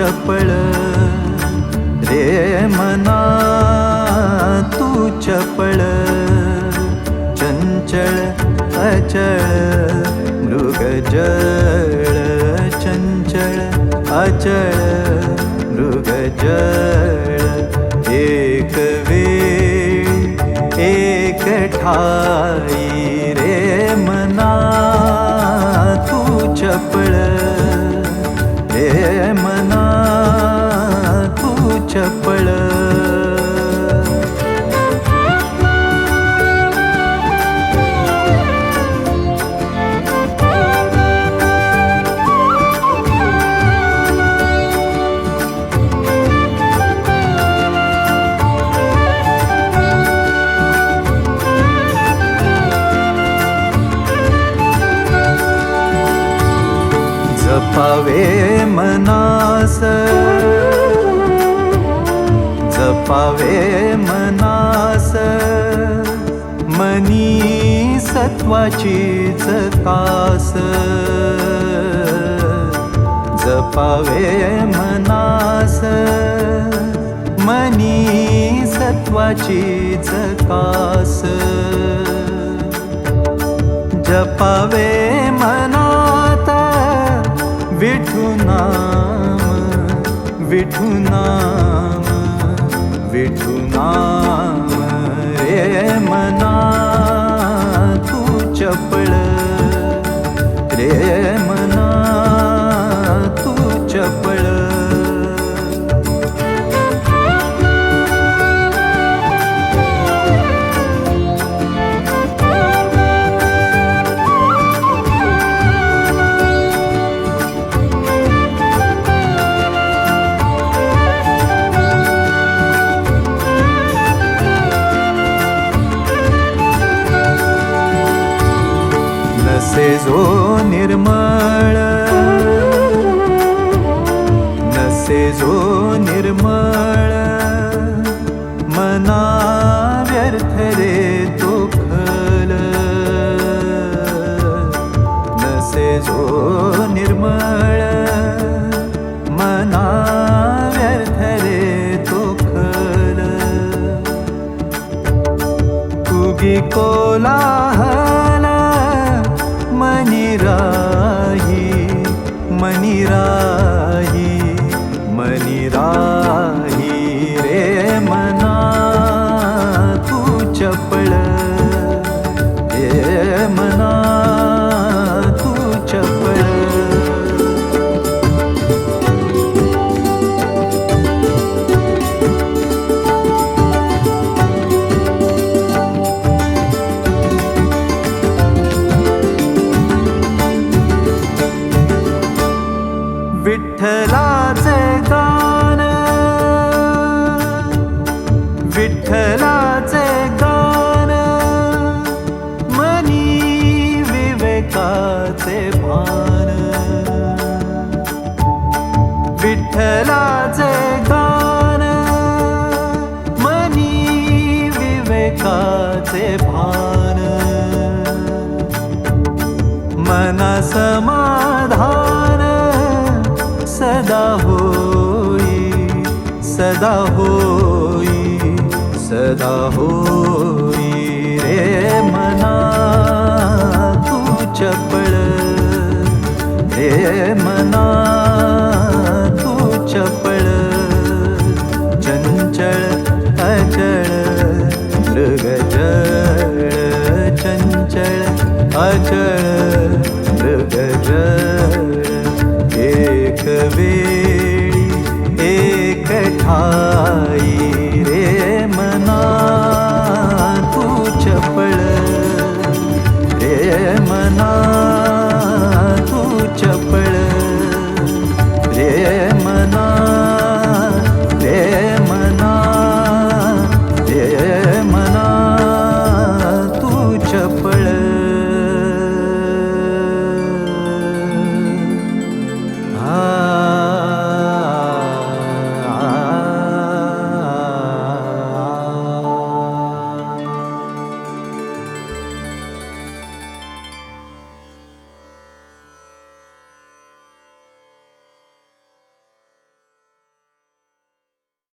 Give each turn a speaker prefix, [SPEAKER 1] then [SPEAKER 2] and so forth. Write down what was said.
[SPEAKER 1] चपळ रे मना तू चपळ चंचळ अचळ मृगजळ चंचळ अचळ मृगजळ एक वेळ एक ठाई रे मना तू चपळ जपावे मनास. जपावे मनास. मनी सत्वाची कास जपावे मनास. मनी सत्वाची कास जपावे विठुनाम विठुनाम रे मना तू चपळ। रे मना तू चपळ। जो निर्मळ नसे जो निर्मळ मना व्यर्थ रे तो खल नसे जो निर्मळ मना व्यर्थ रे तो खल. कोला मेरा विठ्ठलाचे गान मनी विवेकाचे भान. मना समाधान सदा होई सदा होई सदा होई रे मना तू चपळ. रे मना